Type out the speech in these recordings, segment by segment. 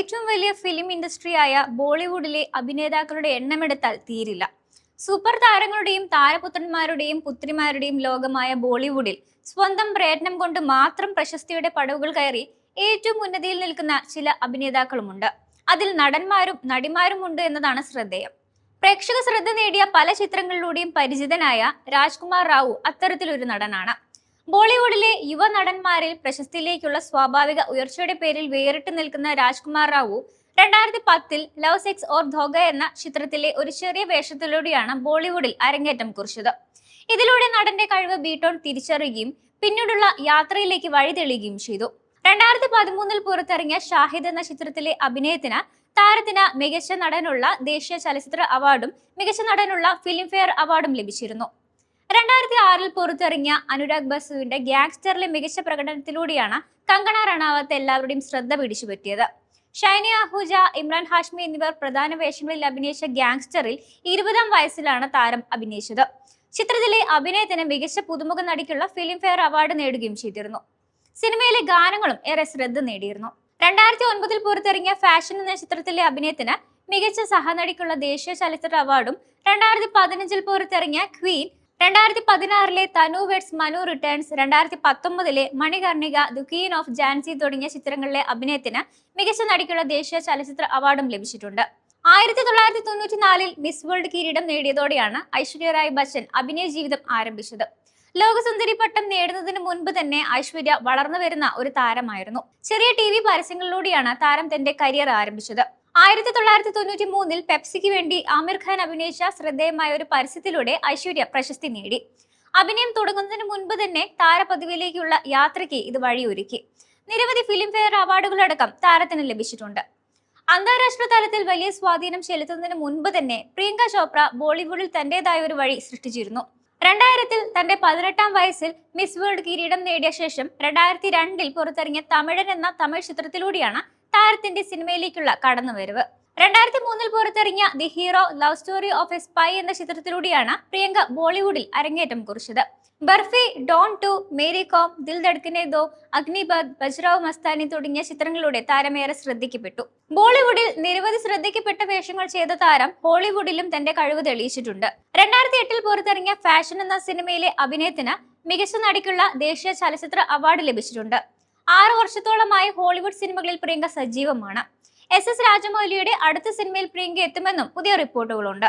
ഏറ്റവും വലിയ ഫിലിം ഇൻഡസ്ട്രിയായ ബോളിവുഡിലെ അഭിനേതാക്കളുടെ എണ്ണമെടുത്താൽ തീരില്ല. സൂപ്പർ താരങ്ങളുടെയും താരപുത്രന്മാരുടെയും പുത്രിമാരുടെയും ലോകമായ ബോളിവുഡിൽ സ്വന്തം പ്രയത്നം കൊണ്ട് മാത്രം പ്രശസ്തിയുടെ പടവുകൾ കയറി ഏറ്റവും ഉന്നതിയിൽ നിൽക്കുന്ന ചില അഭിനേതാക്കളുമുണ്ട്. അതിൽ നടന്മാരും നടിമാരും ഉണ്ട് എന്നതാണ് ശ്രദ്ധേയം. പ്രേക്ഷക ശ്രദ്ധ നേടിയ പല ചിത്രങ്ങളിലൂടെയും പരിചിതനായ രാജ്കുമാർ റാവു അത്തരത്തിലൊരു നടനാണ്. ബോളിവുഡിലെ യുവ നടന്മാരിൽ പ്രശസ്തിയിലേക്കുള്ള സ്വാഭാവിക ഉയർച്ചയുടെ പേരിൽ വേറിട്ട് നിൽക്കുന്ന രാജ്കുമാർ റാവു രണ്ടായിരത്തി പത്തിൽ ലവ് സെക്സ് ഓർ ധോഗ എന്ന ചിത്രത്തിലെ ഒരു ചെറിയ വേഷത്തിലൂടെയാണ് ബോളിവുഡിൽ അരങ്ങേറ്റം കുറിച്ചത്. ഇതിലൂടെ നടന്റെ കഴിവ് ബീട്ടോൺ തിരിച്ചറിയുകയും പിന്നീടുള്ള യാത്രയിലേക്ക് വഴിതെളിയുകയും ചെയ്തു. രണ്ടായിരത്തി പതിമൂന്നിൽ പുറത്തിറങ്ങിയ ഷാഹിദ് എന്ന ചിത്രത്തിലെ അഭിനയത്തിന് താരത്തിന് മികച്ച നടനുള്ള ദേശീയ ചലച്ചിത്ര അവാർഡും മികച്ച നടനുള്ള ഫിലിംഫെയർ അവാർഡും ലഭിച്ചിരുന്നു. രണ്ടായിരത്തി ആറിൽ പുറത്തിറങ്ങിയ അനുരാഗ് ബസുവിന്റെ ഗ്യാങ്സ്റ്ററിലെ മികച്ച പ്രകടനത്തിലൂടെയാണ് കങ്കണ റണാവത്ത് എല്ലാവരുടെയും ശ്രദ്ധ പിടിച്ചുപറ്റിയത്. ഷൈനി അഹൂജ ഇമ്രാൻ ഹാഷ്മി എന്നിവർ പ്രധാന വേഷങ്ങളിൽ അഭിനയിച്ച ഗ്യാങ്സ്റ്ററിൽ ഇരുപതാം വയസ്സിലാണ് താരം അഭിനയിച്ചത്. ചിത്രത്തിലെ അഭിനയത്തിന് മികച്ച പുതുമുഖ നടിക്കുള്ള ഫിലിംഫെയർ അവാർഡ് നേടുകയും ചെയ്തിരുന്നു. സിനിമയിലെ ഗാനങ്ങളും ഏറെ ശ്രദ്ധ നേടിയിരുന്നു. രണ്ടായിരത്തി ഒൻപതിൽ പുറത്തിറങ്ങിയ ഫാഷൻ എന്ന ചിത്രത്തിലെ അഭിനയത്തിന് മികച്ച സഹനടിക്കുള്ള ദേശീയ ചലച്ചിത്ര അവാർഡും രണ്ടായിരത്തി പതിനഞ്ചിൽ പുറത്തിറങ്ങിയ ക്വീൻ രണ്ടായിരത്തി പതിനാറിലെ തനു വെഡ്സ് മനു റിട്ടേൺസ് രണ്ടായിരത്തി പത്തൊമ്പതിലെ മണികർണിക ദു ക്വീൻ ഓഫ് ജാൻസി തുടങ്ങിയ ചിത്രങ്ങളിലെ അഭിനയത്തിന് മികച്ച നടിക്കുള്ള ദേശീയ ചലച്ചിത്ര അവാർഡും ലഭിച്ചിട്ടുണ്ട്. ആയിരത്തി തൊള്ളായിരത്തി തൊണ്ണൂറ്റി നാലിൽ മിസ് വേൾഡ് കിരീടം നേടിയതോടെയാണ് ഐശ്വര്യ റായ് ബച്ചൻ അഭിനയ ജീവിതം ആരംഭിച്ചത്. ലോകസുന്ദരി പട്ടം നേടുന്നതിന് മുൻപ് തന്നെ ഐശ്വര്യ വളർന്നു വരുന്ന ഒരു താരമായിരുന്നു. ചെറിയ ടി വി പരസ്യങ്ങളിലൂടെയാണ് താരം തന്റെ കരിയർ ആരംഭിച്ചത്. ആയിരത്തി തൊള്ളായിരത്തി തൊണ്ണൂറ്റി മൂന്നിൽ പെപ്സിക്ക് വേണ്ടി ആമിർ ഖാൻ അഭിനയിച്ച ശ്രദ്ധേയമായ ഒരു പരസ്യത്തിലൂടെ ഐശ്വര്യ പ്രശസ്തി നേടി. അഭിനയം തുടങ്ങുന്നതിന് മുൻപ് തന്നെ താരപദവിയിലേക്കുള്ള യാത്രയ്ക്ക് ഇത് വഴിയൊരുക്കി. നിരവധി ഫിലിംഫെയർ അവാർഡുകളടക്കം താരത്തിന് ലഭിച്ചിട്ടുണ്ട്. അന്താരാഷ്ട്ര തലത്തിൽ വലിയ സ്വാധീനം ചെലുത്തുന്നതിന് മുൻപ് തന്നെ പ്രിയങ്ക ചോപ്ര ബോളിവുഡിൽ തന്റേതായ ഒരു വഴി സൃഷ്ടിച്ചിരുന്നു. രണ്ടായിരത്തിൽ തന്റെ പതിനെട്ടാം വയസ്സിൽ മിസ് വേൾഡ് കിരീടം നേടിയ ശേഷം രണ്ടായിരത്തി രണ്ടിൽ പുറത്തിറങ്ങിയ തമിഴൻ എന്ന തമിഴ് ചിത്രത്തിലൂടെയാണ് താരത്തിന്റെ സിനിമയിലേക്കുള്ള കടന്നുവരവ്. രണ്ടായിരത്തി മൂന്നിൽ പുറത്തിറങ്ങിയ the hero love story of a spy എന്ന ചിത്രത്തിലൂടെയാണ് പ്രിയങ്ക ബോളിവുഡിൽ അരങ്ങേറ്റം കുറിച്ചത്. ബർഫി ഡോൺ ടു മേരി കോം ദിൽ ദഡ്കനെ ദോ അഗ്നിബാദ് ബജ്രാവ് മസ്താനി തുടങ്ങിയ ചിത്രങ്ങളിലൂടെ താരമേറെ ശ്രദ്ധിക്കപ്പെട്ടു. ബോളിവുഡിൽ നിരവധി ശ്രദ്ധിക്കപ്പെട്ട വേഷങ്ങൾ ചെയ്ത താരം ഹോളിവുഡിലും തന്റെ കഴിവ് തെളിയിച്ചിട്ടുണ്ട്. രണ്ടായിരത്തി എട്ടിൽ പുറത്തിറങ്ങിയ ഫാഷൻ എന്ന സിനിമയിലെ അഭിനയത്തിന് മികച്ച നടിക്കുള്ള ദേശീയ ചലച്ചിത്ര അവാർഡ് ലഭിച്ചിട്ടുണ്ട്. ആറു വർഷത്തോളമായി ഹോളിവുഡ് സിനിമകളിൽ പ്രിയങ്ക സജീവമാണ്. എസ് എസ് രാജമൗലിയുടെ അടുത്ത സിനിമയിൽ പ്രിയങ്ക എത്തുമെന്നും പുതിയ റിപ്പോർട്ടുകളുണ്ട്.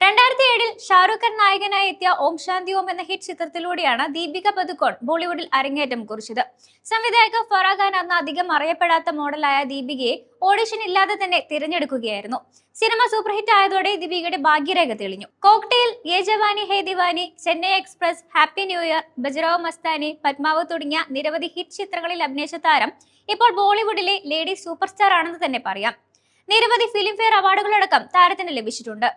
രണ്ടായിരത്തി ഏഴിൽ ഷാറൂഖ് ഖാൻ നായകനായി എത്തിയ ഓം ശാന്തി ഓം എന്ന ഹിറ്റ് ചിത്രത്തിലൂടെയാണ് ദീപിക പദുക്കോൺ ബോളിവുഡിൽ അരങ്ങേറ്റം കുറിച്ചത്. സംവിധായക ഫറാഖാൻ അന്ന് അധികം അറിയപ്പെടാത്ത മോഡലായ ദീപികയെ ഓഡിഷൻ ഇല്ലാതെ തന്നെ തിരഞ്ഞെടുക്കുകയായിരുന്നു. സിനിമ സൂപ്പർ ഹിറ്റ് ആയതോടെ ദീപികയുടെ ഭാഗ്യരേഖ തെളിഞ്ഞു. Cocktail Yeh Jawaani Hai Deewani Chennai Express Happy New Year Bajirao Mastani Padmaavat തുടങ്ങിയ നിരവധി ഹിറ്റ് ചിത്രങ്ങളിൽ അഭിനയിച്ച താരം ഇപ്പോൾ ബോളിവുഡിലെ ലേഡി സൂപ്പർ സ്റ്റാർ ആണെന്ന് തന്നെ പറയാം. നിരവധി ഫിലിംഫെയർ അവാർഡുകളടക്കം താരത്തിന് ലഭിച്ചിട്ടുണ്ട്.